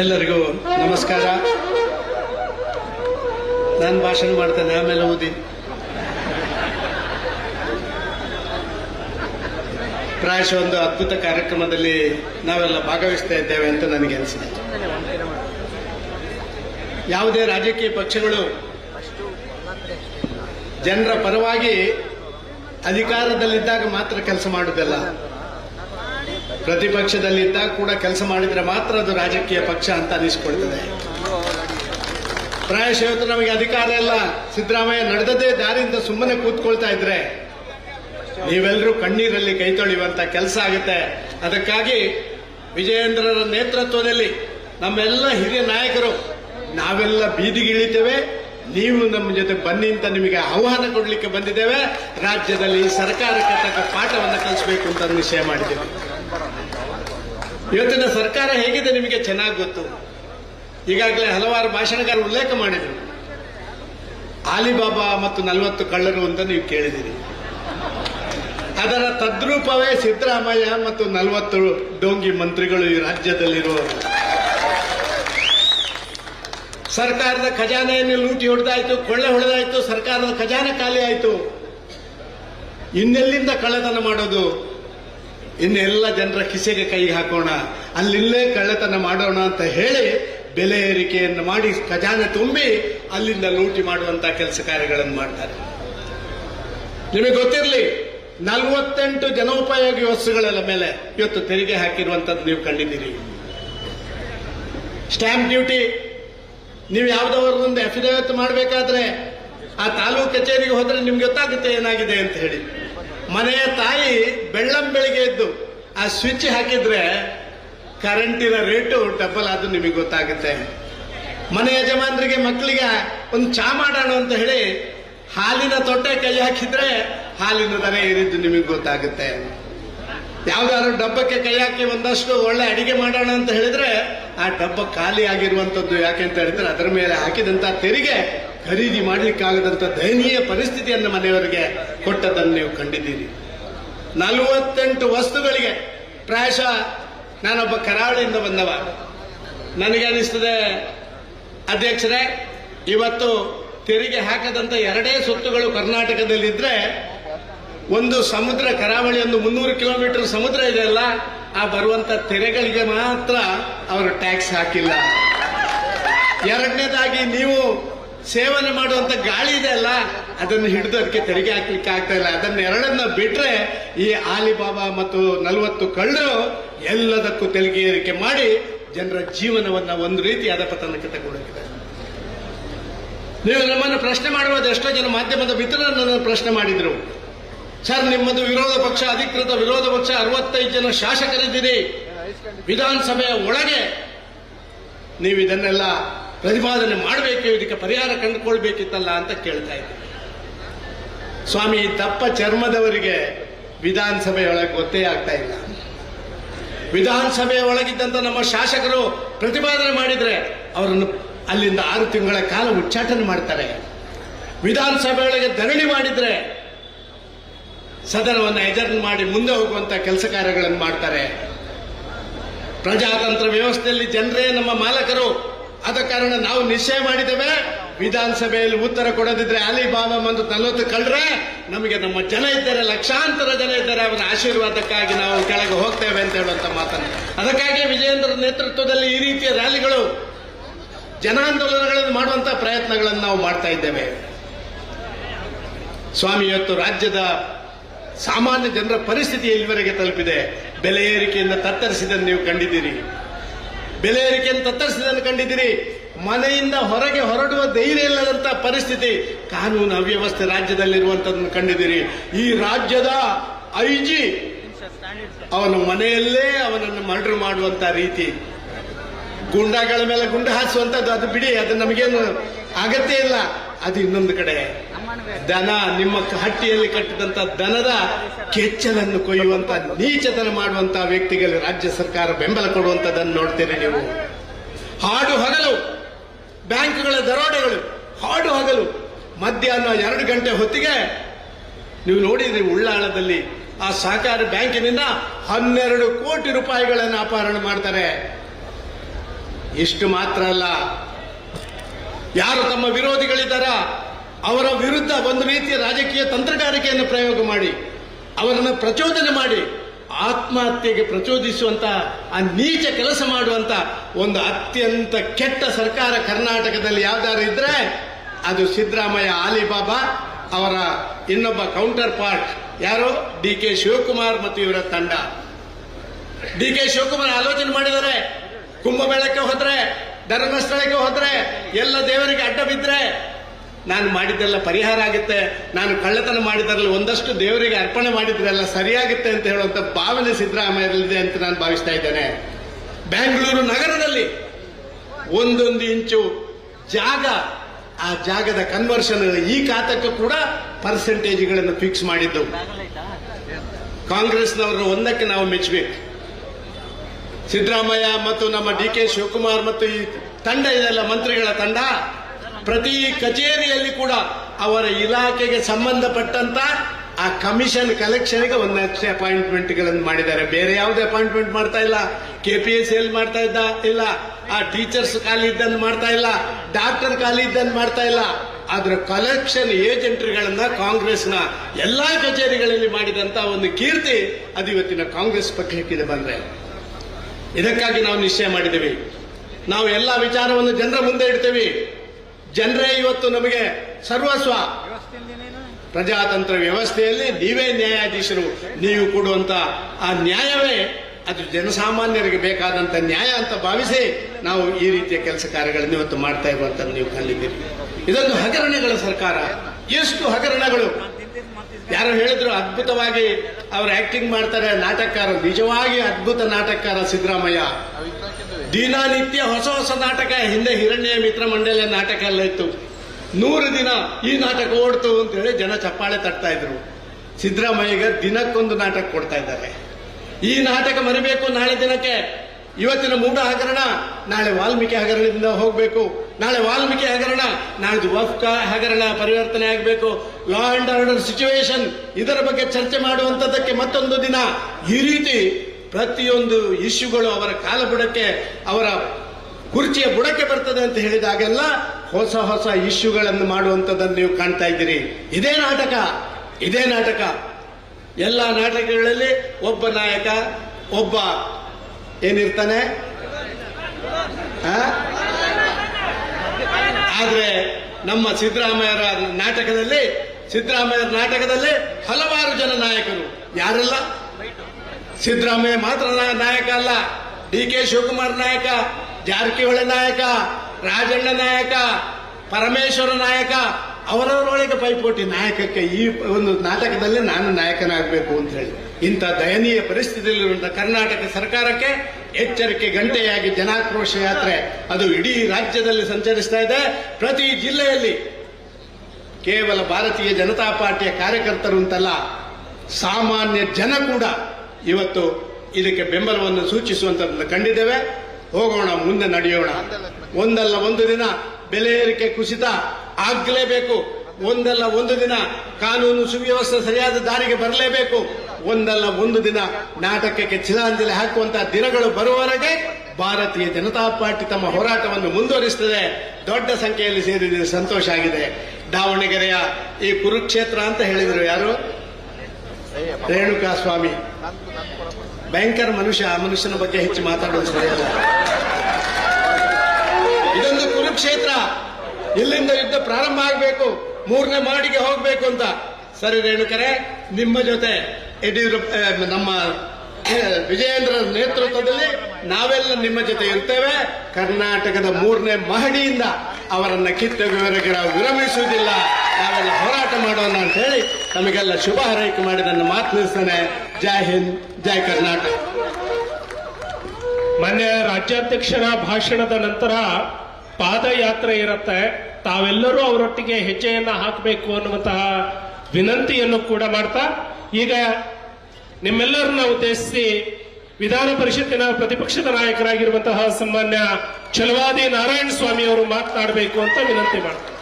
ಎಲ್ಲರಿಗೂ ನಮಸ್ಕಾರ. ನಾನು ಭಾಷಣ ಮಾಡ್ತೇನೆ, ಆಮೇಲೆ ಓದಿ. ಪ್ರಾಯಶಃ ಒಂದು ಅದ್ಭುತ ಕಾರ್ಯಕ್ರಮದಲ್ಲಿ ನಾವೆಲ್ಲ ಭಾಗವಹಿಸ್ತಾ ಇದ್ದೇವೆ ಅಂತ ನನಗೆ ಅನಿಸಿದೆ. ಯಾವುದೇ ರಾಜಕೀಯ ಪಕ್ಷಗಳು ಜನರ ಪರವಾಗಿ ಅಧಿಕಾರದಲ್ಲಿದ್ದಾಗ ಮಾತ್ರ ಕೆಲಸ ಮಾಡುವುದಲ್ಲ. ಪ್ರತಿಪಕ್ಷದಲ್ಲಿದ್ದಾಗ ಕೂಡ ಕೆಲಸ ಮಾಡಿದ್ರೆ ಮಾತ್ರ ಅದು ರಾಜಕೀಯ ಪಕ್ಷ ಅಂತ ಅನಿಸ್ಕೊಳ್ತದೆ. ಪ್ರಾಯಶಃ ನಮಗೆ ಅಧಿಕಾರ ಇಲ್ಲ. ಸಿದ್ದರಾಮಯ್ಯ ನಡೆದದೇ ದಾರಿಯಿಂದ ಸುಮ್ಮನೆ ಕೂತ್ಕೊಳ್ತಾ ಇದ್ರೆ ನೀವೆಲ್ಲರೂ ಕಣ್ಣೀರಲ್ಲಿ ಕೈ ತೊಳೆಯುವಂತ ಕೆಲಸ ಆಗುತ್ತೆ. ಅದಕ್ಕಾಗಿ ವಿಜಯೇಂದ್ರರ ನೇತೃತ್ವದಲ್ಲಿ ನಮ್ಮೆಲ್ಲ ಹಿರಿಯ ನಾಯಕರು, ನಾವೆಲ್ಲ ಬೀದಿಗಿಳಿತೇವೆ ನೀವು ನಮ್ಮ ಜೊತೆ ಬನ್ನಿ ಅಂತ ನಿಮಗೆ ಆಹ್ವಾನ ಕೊಡಲಿಕ್ಕೆ ಬಂದಿದ್ದೇವೆ. ರಾಜ್ಯದಲ್ಲಿ ಸರ್ಕಾರಕ್ಕೆ ತಕ್ಕ ಪಾಠವನ್ನು ಕಲಿಸಬೇಕು ಅಂತ ನಿಶ್ಚಯ ಮಾಡಿದ್ದೇವೆ ಇವತ್ತಿನ ಸರ್ಕಾರ ಹೇಗಿದೆ ನಿಮಗೆ ಚೆನ್ನಾಗಿ ಗೊತ್ತು? ಈಗಾಗಲೇ ಹಲವಾರು ಭಾಷಣಗಾರರು ಉಲ್ಲೇಖ ಮಾಡಿದರು. ಆಲಿಬಾಬಾ ಮತ್ತು ನಲವತ್ತು ಕಳ್ಳರು ಅಂತ ನೀವು ಕೇಳಿದಿರಿ. ಅದರ ತದ್ರೂಪವೇ ಸಿದ್ದರಾಮಯ್ಯ ಮತ್ತು ನಲವತ್ತು ಡೋಂಗಿ ಮಂತ್ರಿಗಳು ಈ ರಾಜ್ಯದಲ್ಲಿರುವವರು ಸರ್ಕಾರದ ಖಜಾನೆಯನ್ನು ಲೂಟಿ ಹೊಡೆದಾಯ್ತು, ಕೊಳ್ಳೆ ಹೊಡೆದಾಯ್ತು, ಸರ್ಕಾರದ ಖಜಾನೆ ಖಾಲಿ ಆಯ್ತು. ಇನ್ನೆಲ್ಲಿಂದ ಕಳ್ಳತನ ಮಾಡೋದು? ಇನ್ನೆಲ್ಲ ಜನರ ಕಿಸೆಗೆ ಕೈ ಹಾಕೋಣ. ಅಲ್ಲಿಲ್ಲೇ ಕಳ್ಳತನ ಮಾಡೋಣ ಅಂತ ಹೇಳಿ ಬೆಲೆ ಏರಿಕೆಯನ್ನು ಮಾಡಿ ಖಜಾನೆ ತುಂಬಿ ಅಲ್ಲಿಂದ ಲೂಟಿ ಮಾಡುವಂತ ಕೆಲಸ ಕಾರ್ಯಗಳನ್ನು ಮಾಡ್ತಾರೆ. ನಿಮಗೆ ಗೊತ್ತಿರಲಿ, ನಲವತ್ತೆಂಟು ಜನೋಪಯೋಗಿ ವಸ್ತುಗಳೆಲ್ಲ ಮೇಲೆ ಇವತ್ತು ತೆರಿಗೆ ಹಾಕಿರುವಂತದ್ದು ನೀವು ಕಂಡಿದ್ದೀರಿ. ಸ್ಟ್ಯಾಂಪ್ ಡ್ಯೂಟಿ ನೀವು ಯಾವುದವರದೊಂದು ಅಫಿಡವಿಟ್ ಮಾಡಬೇಕಾದ್ರೆ ಆ ತಾಲೂಕು ಕಚೇರಿಗೆ ಹೋದ್ರೆ ನಿಮ್ಗೆ ಗೊತ್ತಾಗುತ್ತೆ ಏನಾಗಿದೆ ಅಂತ ಹೇಳಿ. ಮನೆಯ ತಾಯಿ ಬೆಳ್ಳಂ ಬೆಳಿಗ್ಗೆ ಎದ್ದು ಆ ಸ್ವಿಚ್ ಹಾಕಿದ್ರೆ ಕರೆಂಟಿನ ರೇಟು ಡಬಲ್ ಅದು ನಿಮಗೆ ಗೊತ್ತಾಗುತ್ತೆ. ಮನೆ ಯಜಮಾನರಿಗೆ ಮಕ್ಕಳಿಗೆ ಒಂದು ಚಾ ಮಾಡೋಣ ಅಂತ ಹೇಳಿ ಹಾಲಿನ ತೊಟ್ಟೆ ಕೈ ಹಾಕಿದ್ರೆ ಹಾಲಿನ ದರ ಏರಿದ್ದು ನಿಮಗೆ ಗೊತ್ತಾಗುತ್ತೆ. ಯಾವ್ದಾದ್ರು ಡಬ್ಬಕ್ಕೆ ಕೈ ಹಾಕಿ ಒಂದಷ್ಟು ಒಳ್ಳೆ ಅಡಿಗೆ ಮಾಡೋಣ ಅಂತ ಹೇಳಿದ್ರೆ ಆ ಡಬ್ಬ ಖಾಲಿ ಆಗಿರುವಂತದ್ದು ಯಾಕೆ ಅಂತ ಹೇಳಿದ್ರೆ ಅದರ ಮೇಲೆ ಹಾಕಿದಂತ ತೆರಿಗೆ ಖರೀದಿ ಮಾಡ್ಲಿಕ್ಕಾಗದಂತ ದಯನೀಯ ಪರಿಸ್ಥಿತಿಯನ್ನು ಮನೆಯವರಿಗೆ ಕೊಟ್ಟದನ್ನು ನೀವು ಕಂಡಿದ್ದೀರಿ. ನಲವತ್ತೆಂಟು ವಸ್ತುಗಳಿಗೆ ಪ್ರಾಯಶಃ ನಾನೊಬ್ಬ ಕರಾವಳಿಯಿಂದ ಬಂದವ. ನನಗೆ ಅನಿಸ್ತದೆ, ಅಧ್ಯಕ್ಷರೇ, ಇವತ್ತು ತೆರಿಗೆ ಹಾಕದಂತ ಎರಡೇ ಸುತ್ತುಗಳು ಕರ್ನಾಟಕದಲ್ಲಿದ್ರೆ ಒಂದು ಸಮುದ್ರ ಕರಾವಳಿ ಒಂದು ಮುನ್ನೂರು ಕಿಲೋಮೀಟರ್ ಸಮುದ್ರ ಇದೆ ಅಲ್ಲ, ಆ ಬರುವಂತ ತೆರೆಗಳಿಗೆ ಮಾತ್ರ ಅವರು ಟ್ಯಾಕ್ಸ್ ಹಾಕಿಲ್ಲ. ಎರಡನೇದಾಗಿ ನೀವು ಸೇವನೆ ಮಾಡುವಂತ ಗಾಳಿ ಇದೆ ಅಲ್ಲ, ಅದನ್ನು ಹಿಡಿದು ಅದಕ್ಕೆ ತೆರಿಗೆ ಹಾಕ್ಲಿಕ್ಕೆ ಆಗ್ತಾ ಇಲ್ಲ. ಅದನ್ನ ಎರಡನ್ನ ಬಿಟ್ರೆ ಈ ಆಲಿಬಾಬಾ ಮತ್ತು ನಲವತ್ತು ಕಳ್ಳರು ಎಲ್ಲದಕ್ಕೂ ತೆರಿಗೆ ಏರಿಕೆ ಮಾಡಿ ಜನರ ಜೀವನವನ್ನ ಒಂದು ರೀತಿಯಾದ ಅಧಪತನಕ್ಕೆ ತಗೊಂಡಿದೆ ನೀವು ನಮ್ಮನ್ನು ಪ್ರಶ್ನೆ ಮಾಡುವಾಗ ಎಷ್ಟೋ ಜನ ಮಾಧ್ಯಮದ ಮಿತ್ರರನ್ನು ಪ್ರಶ್ನೆ ಮಾಡಿದ್ರು. ಸರ್, ನಿಮ್ಮದು ವಿರೋಧ ಪಕ್ಷ, ಅಧಿಕೃತ ವಿರೋಧ ಪಕ್ಷ, ಅರವತ್ತೈದು ಜನ ಶಾಸಕರಿದ್ದೀರಿ. ವಿಧಾನಸಭೆಯ ಒಳಗೆ ನೀವು ಇದನ್ನೆಲ್ಲ ಪ್ರತಿಪಾದನೆ ಮಾಡಬೇಕು ಇದಕ್ಕೆ ಪರಿಹಾರ ಕಂಡುಕೊಳ್ಬೇಕಿತ್ತಲ್ಲ ಅಂತ ಕೇಳ್ತಾ ಇದ್ದೀನಿ ಸ್ವಾಮಿ, ದಪ್ಪ ಚರ್ಮದವರಿಗೆ ವಿಧಾನಸಭೆಯೊಳಗೆ ಗೊತ್ತೇ ಆಗ್ತಾ ಇಲ್ಲ. ವಿಧಾನಸಭೆಯ ಒಳಗಿದ್ದಂತ ನಮ್ಮ ಶಾಸಕರು ಪ್ರತಿಪಾದನೆ ಮಾಡಿದ್ರೆ ಅವರನ್ನು ಅಲ್ಲಿಂದ ಆರು ತಿಂಗಳ ಕಾಲ ಉಚ್ಚಾಟನೆ ಮಾಡ್ತಾರೆ. ವಿಧಾನಸಭೆಯೊಳಗೆ ಧರಣಿ ಮಾಡಿದ್ರೆ ಸದನವನ್ನು ಎಜರ್ನ್ ಮಾಡಿ ಮುಂದೆ ಹೋಗುವಂತ ಕೆಲಸ ಕಾರ್ಯಗಳನ್ನು ಮಾಡ್ತಾರೆ. ಪ್ರಜಾತಂತ್ರ ವ್ಯವಸ್ಥೆಯಲ್ಲಿ ಜನರೇ ನಮ್ಮ ಮಾಲಕರು. ಆದ ಕಾರಣ ನಾವು ನಿಶ್ಚಯ ಮಾಡಿದ್ದೇವೆ. ವಿಧಾನಸಭೆಯಲ್ಲಿ ಉತ್ತರ ಕೊಡದಿದ್ರೆ ಅಲಿಬಾಬಾ ಮಂದು ನಲವತ್ತು ಕಳ್ರೆ. ನಮಗೆ ನಮ್ಮ ಜನ ಇದ್ದಾರೆ, ಲಕ್ಷಾಂತರ ಜನ ಇದ್ದಾರೆ. ಅವರ ಆಶೀರ್ವಾದಕ್ಕಾಗಿ ನಾವು ಕೆಳಗೆ ಹೋಗ್ತೇವೆ ಅಂತ ಹೇಳುವಂತ ಮಾತನ್ನು. ಅದಕ್ಕಾಗಿ ವಿಜಯೇಂದ್ರ ನೇತೃತ್ವದಲ್ಲಿ ಈ ರೀತಿಯ ರ್ಯಾಲಿಗಳು, ಜನಾಂದೋಲನಗಳನ್ನು ಮಾಡುವಂತಹ ಪ್ರಯತ್ನಗಳನ್ನು ನಾವು ಮಾಡ್ತಾ ಇದ್ದೇವೆ. ಸ್ವಾಮಿ, ಇವತ್ತು ರಾಜ್ಯದ ಸಾಮಾನ್ಯ ಜನರ ಪರಿಸ್ಥಿತಿ ಇಲ್ಲಿವರೆಗೆ ತಲುಪಿದೆ. ಬೆಲೆ ಏರಿಕೆಯಿಂದ ತತ್ತರಿಸಿದ್ದನ್ನು ನೀವು ಕಂಡಿದ್ದೀರಿ. ಬೆಲೆ ಏರಿಕೆಯನ್ನು ತತ್ತರಿಸಿದ್ದನ್ನು ಕಂಡಿದ್ದೀರಿ. ಮನೆಯಿಂದ ಹೊರಗೆ ಹೊರಡುವ ಧೈರ್ಯ ಇಲ್ಲದಂತ ಪರಿಸ್ಥಿತಿ ಕಾನೂನು ಅವ್ಯವಸ್ಥೆ ರಾಜ್ಯದಲ್ಲಿರುವಂತದನ್ನು ಕಂಡಿದ್ದೀರಿ. ಈ ರಾಜ್ಯದ ಐಜಿ ಅವನ ಮನೆಯಲ್ಲೇ ಅವನನ್ನು ಮರ್ಡರ್ ಮಾಡುವಂತ ರೀತಿ. ಗುಂಡಾಗಳ ಮೇಲೆ ಗುಂಡು ಹಾಸುವಂತದ್ದು ಅದು ಬಿಡಿ, ಅದು ನಮಗೇನು ಅಗತ್ಯ ಇಲ್ಲ. ಅದು ಇನ್ನೊಂದು ಕಡೆ. ದನ ನಿಮ್ಮ ಹಟ್ಟಿಯಲ್ಲಿ ಕಟ್ಟಿದಂತ ದನದ ಕೆಚ್ಚಲನ್ನು ಕೊಯ್ಯುವಂತ ನೀಚತನ ಮಾಡುವಂತ ವ್ಯಕ್ತಿಗಳಿಗೆ ರಾಜ್ಯ ಸರ್ಕಾರ ಬೆಂಬಲ ಕೊಡುವಂತದನ್ನು ನೋಡ್ತೀರಿ ನೀವು. ಹಾಡು ಹಗಲು, ಬ್ಯಾಂಕ್ಗಳ ದರೋಡೆಗಳು, ಹಾಡು ಹಗಲು. ಮಧ್ಯಾಹ್ನ ಎರಡು ಗಂಟೆ ಹೊತ್ತಿಗೆ ನೀವು ನೋಡಿದ್ರಿ ಉಳ್ಳಾಳದಲ್ಲಿ ಆ ಸಹಕಾರಿ ಬ್ಯಾಂಕಿನಿಂದ ಹನ್ನೆರಡು ಕೋಟಿ ರೂಪಾಯಿಗಳನ್ನು ಅಪಹರಣ ಮಾಡ್ತಾರೆ. ಇಷ್ಟು ಮಾತ್ರ ಅಲ್ಲ. ಯಾರು ತಮ್ಮ ವಿರೋಧಿಗಳಿದ್ದಾರ? ಅವರ ವಿರುದ್ಧ ಒಂದು ರೀತಿಯ ರಾಜಕೀಯ ತಂತ್ರಗಾರಿಕೆಯನ್ನು ಪ್ರಯೋಗ ಮಾಡಿ, ಅವರನ್ನು ಪ್ರಚೋದನೆ ಮಾಡಿ, ಆತ್ಮಹತ್ಯೆಗೆ ಪ್ರಚೋದಿಸುವಂತ, ಆ ನೀಚ ಕೆಲಸ ಮಾಡುವಂತ ಒಂದು ಅತ್ಯಂತ ಕೆಟ್ಟ ಸರ್ಕಾರ ಕರ್ನಾಟಕದಲ್ಲಿ ಯಾವ್ದಾದ್ರು ಇದ್ರೆ ಅದು ಸಿದ್ದರಾಮಯ್ಯ ಆಲಿಬಾಬಾ ಅವರ ಇನ್ನೊಬ್ಬ ಕೌಂಟರ್ ಪಾರ್ಟ್ ಯಾರು? ಡಿ ಕೆ ಶಿವಕುಮಾರ್ ಮತ್ತು ಇವರ ತಂಡ. ಡಿ ಕೆ ಶಿವಕುಮಾರ್ ಆಲೋಚನೆ ಮಾಡಿದರೆ, ಕುಂಭಮೇಳಕ್ಕೆ ಹೋದ್ರೆ, ಧರ್ಮಸ್ಥಳಕ್ಕೆ ಹೋದ್ರೆ, ಎಲ್ಲ ದೇವರಿಗೆ ಅಡ್ಡ ಬಿದ್ರೆ ನಾನು ಮಾಡಿದ್ದೆಲ್ಲ ಪರಿಹಾರ ಆಗುತ್ತೆ. ನಾನು ಕಳ್ಳತನ ಮಾಡಿದ್ರಲ್ಲಿ ಒಂದಷ್ಟು ದೇವರಿಗೆ ಅರ್ಪಣೆ ಮಾಡಿದ್ರೆಲ್ಲ ಸರಿಯಾಗುತ್ತೆ ಅಂತ ಹೇಳುವಂತ ಭಾವನೆ ಸಿದ್ದರಾಮಯ್ಯರಲ್ಲಿದೆ ಅಂತ ನಾನು ಭಾವಿಸ್ತಾ ಇದ್ದೇನೆ. ಬೆಂಗಳೂರು ನಗರದಲ್ಲಿ ಒಂದೊಂದು ಇಂಚು ಜಾಗ, ಆ ಜಾಗದ ಕನ್ವರ್ಷನ್ ಈ ಖಾತಕ್ಕೂ ಕೂಡ ಪರ್ಸೆಂಟೇಜ್ಗಳನ್ನು ಫಿಕ್ಸ್ ಮಾಡಿದ್ದು. ಕಾಂಗ್ರೆಸ್ನವರು ಒಂದಕ್ಕೆ ನಾವು ಮೆಚ್ಚಬೇಕು. ಸಿದ್ದರಾಮಯ್ಯ ಮತ್ತು ನಮ್ಮ ಡಿ ಕೆ ಶಿವಕುಮಾರ್ ಮತ್ತು ಈ ತಂಡ ಇದೆಲ್ಲ ಮಂತ್ರಿಗಳ ತಂಡ ಪ್ರತಿ ಕಚೇರಿಯಲ್ಲಿ ಕೂಡ ಅವರ ಇಲಾಖೆಗೆ ಸಂಬಂಧಪಟ್ಟಂತ ಆ ಕಮಿಷನ್ ಕಲೆಕ್ಷನ್ಗೆ ಒಂದಷ್ಟು ಅಪಾಯಿಂಟ್ಮೆಂಟ್ಗಳನ್ನು ಮಾಡಿದ್ದಾರೆ. ಬೇರೆ ಯಾವುದೇ ಅಪಾಯಿಂಟ್ಮೆಂಟ್ ಮಾಡ್ತಾ ಇಲ್ಲ. ಎಸ್ ಎಲ್ ಮಾಡ್ತಾ ಇದ್ದ ಇಲ್ಲ. ಆ ಟೀಚರ್ಸ್ ಖಾಲಿ ಇದ್ದಂದು ಮಾಡ್ತಾ ಇಲ್ಲ. ಡಾಕ್ಟರ್ ಖಾಲಿ ಇದ್ದಂದು ಮಾಡ್ತಾ ಇಲ್ಲ. ಆದ್ರೆ ಕಲೆಕ್ಷನ್ ಏಜೆಂಟ್ಗಳನ್ನ ಕಾಂಗ್ರೆಸ್ನ ಎಲ್ಲಾ ಕಚೇರಿಗಳಲ್ಲಿ ಮಾಡಿದಂತ ಒಂದು ಕೀರ್ತಿ ಅದು ಇವತ್ತಿನ ಕಾಂಗ್ರೆಸ್ ಪಕ್ಷಕ್ಕಿದೆ ಬಂದ್ರೆ. ಇದಕ್ಕಾಗಿ ನಾವು ನಿಶ್ಚಯ ಮಾಡಿದ್ದೀವಿ. ನಾವು ಎಲ್ಲ ವಿಚಾರವನ್ನು ಜನರ ಮುಂದೆ ಇಡ್ತೇವೆ. ಜನರೇ ಇವತ್ತು ನಮಗೆ ಸರ್ವಸ್ವ. ಪ್ರಜಾತಂತ್ರ ವ್ಯವಸ್ಥೆಯಲ್ಲಿ ನೀವೇ ನ್ಯಾಯಾಧೀಶರು. ನೀವು ಕೊಡುವಂತ ಆ ನ್ಯಾಯವೇ ಅದು ಜನಸಾಮಾನ್ಯರಿಗೆ ಬೇಕಾದಂತ ನ್ಯಾಯ ಅಂತ ಭಾವಿಸಿ ನಾವು ಈ ರೀತಿಯ ಕೆಲಸ ಕಾರ್ಯಗಳನ್ನು ಇವತ್ತು ಮಾಡ್ತಾ ಇರುವಂತ ನೀವು ಕಲ್ಲಿದ್ದೀರಿ ಇದೊಂದು ಹಗರಣಗಳ ಸರ್ಕಾರ. ಎಷ್ಟು ಹಗರಣಗಳು. ಯಾರು ಹೇಳಿದ್ರು ಅದ್ಭುತವಾಗಿ ಅವರು ಆಕ್ಟಿಂಗ್ ಮಾಡ್ತಾರೆ. ನಾಟಕಕಾರ, ನಿಜವಾಗಿ ಅದ್ಭುತ ನಾಟಕಕಾರ ಸಿದ್ದರಾಮಯ್ಯ. ದಿನನಿತ್ಯ ಹೊಸ ಹೊಸ ನಾಟಕ, ಹಿಂದೆ ಹಿರಣ್ಯ ಮಿತ್ರ ಮಂಡಳಿಯ ನಾಟಕ ಎಲ್ಲ ಇತ್ತು. ನೂರು ದಿನ ಈ ನಾಟಕ ಓಡ್ತು ಅಂತ ಹೇಳಿ ಜನ ಚಪ್ಪಾಳೆ ತಟ್ತಾ ಇದ್ರು. ಸಿದ್ದರಾಮಯ್ಯಗ ದಿನಕ್ಕೊಂದು ನಾಟಕ ಕೊಡ್ತಾ ಇದ್ದಾರೆ. ಈ ನಾಟಕ ಮರಿಬೇಕು ನಾಳೆ ದಿನಕ್ಕೆ. ಇವತ್ತಿನ ಮೂಢ ಹಗರಣ, ನಾಳೆ ವಾಲ್ಮೀಕಿ ಹಗರಣದಿಂದ ಹೋಗಬೇಕು. ನಾಳೆ ವಾಲ್ಮೀಕಿ ಹಗರಣ ನಾಳೆ ವಫ್ಕ ಹಗರಣ ಪರಿವರ್ತನೆ ಆಗಬೇಕು. ಲಾ ಅಂಡ್ ಆರ್ಡರ್ ಸಿಚುವೇಶನ್ ಇದರ ಬಗ್ಗೆ ಚರ್ಚೆ ಮಾಡುವಂಥದ್ದಕ್ಕೆ ಮತ್ತೊಂದು ದಿನ. ಈ ರೀತಿ ಪ್ರತಿಯೊಂದು ಇಶ್ಯೂಗಳು ಅವರ ಕಾಲ ಬುಡಕ್ಕೆ, ಅವರ ಕುರ್ಚಿಯ ಬುಡಕ್ಕೆ ಬರ್ತದೆ ಅಂತ ಹೇಳಿದಾಗೆಲ್ಲ ಹೊಸ ಹೊಸ ಇಶ್ಯೂಗಳನ್ನು ಮಾಡುವಂಥದ್ದನ್ನು ನೀವು ಕಾಣ್ತಾ ಇದ್ದೀರಿ. ಇದೇ ನಾಟಕ ಇದೇ ನಾಟಕ. ಎಲ್ಲ ನಾಟಕಗಳಲ್ಲಿ ಒಬ್ಬ ನಾಯಕ, ಒಬ್ಬ ಏನಿರ್ತಾನೆ? ಆದ್ರೆ ನಮ್ಮ ಸಿದ್ದರಾಮಯ್ಯರ ನಾಟಕದಲ್ಲಿ ಸಿದ್ದರಾಮಯ್ಯರ ನಾಟಕದಲ್ಲಿ ಹಲವಾರು ಜನ ನಾಯಕರು. ಯಾರೆಲ್ಲ? ಸಿದ್ದರಾಮಯ್ಯ ಮಾತ್ರ ನಾಯಕ ಅಲ್ಲ. ಡಿ ಕೆ ಶಿವಕುಮಾರ್ ನಾಯಕ, ಜಾರಕಿಹೊಳಿ ನಾಯಕ, ರಾಜಣ್ಣ ನಾಯಕ, ಪರಮೇಶ್ವರ ನಾಯಕ, ಅವರವರೊಳಗೆ ಪೈಪೋಟಿ ನಾಯಕಕ್ಕೆ ಈ ಒಂದು ನಾಟಕದಲ್ಲಿ ನಾನು ನಾಯಕನಾಗಬೇಕು ಅಂತ ಹೇಳಿ. ಇಂಥ ದಯನೀಯ ಪರಿಸ್ಥಿತಿಯಲ್ಲಿರುವಂತಹ ಕರ್ನಾಟಕ ಸರ್ಕಾರಕ್ಕೆ ಎಚ್ಚರಿಕೆ ಗಂಟೆಯಾಗಿ ಜನಾಕ್ರೋಶ ಯಾತ್ರೆ ಅದು ಇಡೀ ರಾಜ್ಯದಲ್ಲಿ ಸಂಚರಿಸ್ತಾ ಇದೆ. ಪ್ರತಿ ಜಿಲ್ಲೆಯಲ್ಲಿ ಕೇವಲ ಭಾರತೀಯ ಜನತಾ ಪಾರ್ಟಿಯ ಕಾರ್ಯಕರ್ತರು ಅಂತಲ್ಲ, ಸಾಮಾನ್ಯ ಜನ ಕೂಡ ಇವತ್ತು ಇದಕ್ಕೆ ಬೆಂಬಲವನ್ನು ಸೂಚಿಸುವಂಥದ್ದನ್ನು ಕಂಡಿದ್ದೇವೆ. ಹೋಗೋಣ, ಮುಂದೆ ನಡೆಯೋಣ. ಒಂದಲ್ಲ ಒಂದು ದಿನ ಬೆಲೆ ಏರಿಕೆ ಕುಸಿತ ಆಗಲೇಬೇಕು. ಒಂದಲ್ಲ ಒಂದು ದಿನ ಕಾನೂನು ಸುವ್ಯವಸ್ಥೆ ಸರಿಯಾದ ದಾರಿಗೆ ಬರಲೇಬೇಕು. ಒಂದಲ್ಲ ಒಂದು ದಿನ ನಾಟಕಕ್ಕೆ ಚಿಲಾಂಜಲಿ ಹಾಕುವಂತಹ ದಿನಗಳು ಬರುವವರೆಗೆ ಭಾರತೀಯ ಜನತಾ ಪಾರ್ಟಿ ತಮ್ಮ ಹೋರಾಟವನ್ನು ಮುಂದುವರಿಸುತ್ತದೆ. ದೊಡ್ಡ ಸಂಖ್ಯೆಯಲ್ಲಿ ಸೇರಿದರೆ ಸಂತೋಷ ಆಗಿದೆ. ದಾವಣಗೆರೆಯ ಈ ಕುರುಕ್ಷೇತ್ರ ಅಂತ ಹೇಳಿದರು ಯಾರು? ರೇಣುಕಾ ಸ್ವಾಮಿ ಭಯಂಕರ ಮನುಷ್ಯ, ಆ ಮನುಷ್ಯನ ಬಗ್ಗೆ ಹೆಚ್ಚು ಮಾತಾಡೋದು ಸರಿಯಲ್ಲ. ಇದೊಂದು ಕುರುಕ್ಷೇತ್ರ. ಇಲ್ಲಿಂದ ಯುದ್ಧ ಪ್ರಾರಂಭ ಆಗಬೇಕು, ಮೂರನೇ ಮಾಡಿಗೆ ಹೋಗ್ಬೇಕು ಅಂತ. ಸರಿ ರೇಣುಕರೇ, ನಿಮ್ಮ ಜೊತೆ ಯಡಿಯೂರಪ್ಪ ನಮ್ಮ ವಿಜಯೇಂದ್ರ ನೇತೃತ್ವದಲ್ಲಿ ನಾವೆಲ್ಲ ನಿಮ್ಮ ಜೊತೆ ಇರ್ತೇವೆ. ಕರ್ನಾಟಕದ ಮೂರನೇ ಮಹಡಿಯಿಂದ ಅವರನ್ನ ಕಿತ್ತ ವಿವರಗಳ ವಿರಮಿಸುವುದಿಲ್ಲ. ನಾವೆಲ್ಲ ಹೋರಾಟ ಮಾಡೋಣ ಅಂತ ಹೇಳಿ ನಮಗೆಲ್ಲ ಶುಭ ಹಾರೈಕೆ ಮಾಡಿ ನನ್ನ ಮಾತು ನಿಲ್ಲಿಸ್ತಾನೆ. ಜೈ ಹಿಂದ್, ಜೈ ಕರ್ನಾಟಕ. ಮಾನ್ಯ ರಾಜ್ಯಾಧ್ಯಕ್ಷರ ಭಾಷಣದ ನಂತರ ಪಾದಯಾತ್ರೆ ಇರುತ್ತೆ. ತಾವೆಲ್ಲರೂ ಅವರೊಟ್ಟಿಗೆ ಹೆಜ್ಜೆಯನ್ನ ಹಾಕಬೇಕು ಅನ್ನುವಂತಹ ವಿನಂತಿಯನ್ನು ಕೂಡ ಮಾಡ್ತಾ, ಈಗ ನಿಮ್ಮೆಲ್ಲರನ್ನ ಉದ್ದೇಶಿಸಿ ವಿಧಾನ ಪರಿಷತ್ತಿನ ಪ್ರತಿಪಕ್ಷದ ನಾಯಕರಾಗಿರುವಂತಹ ಸನ್ಮಾನ್ಯ ಚಲವಾದಿ ನಾರಾಯಣ ಸ್ವಾಮಿ ಅವರು ಮಾತನಾಡಬೇಕು ಅಂತ ವಿನಂತಿ ಮಾಡ್ತಾರೆ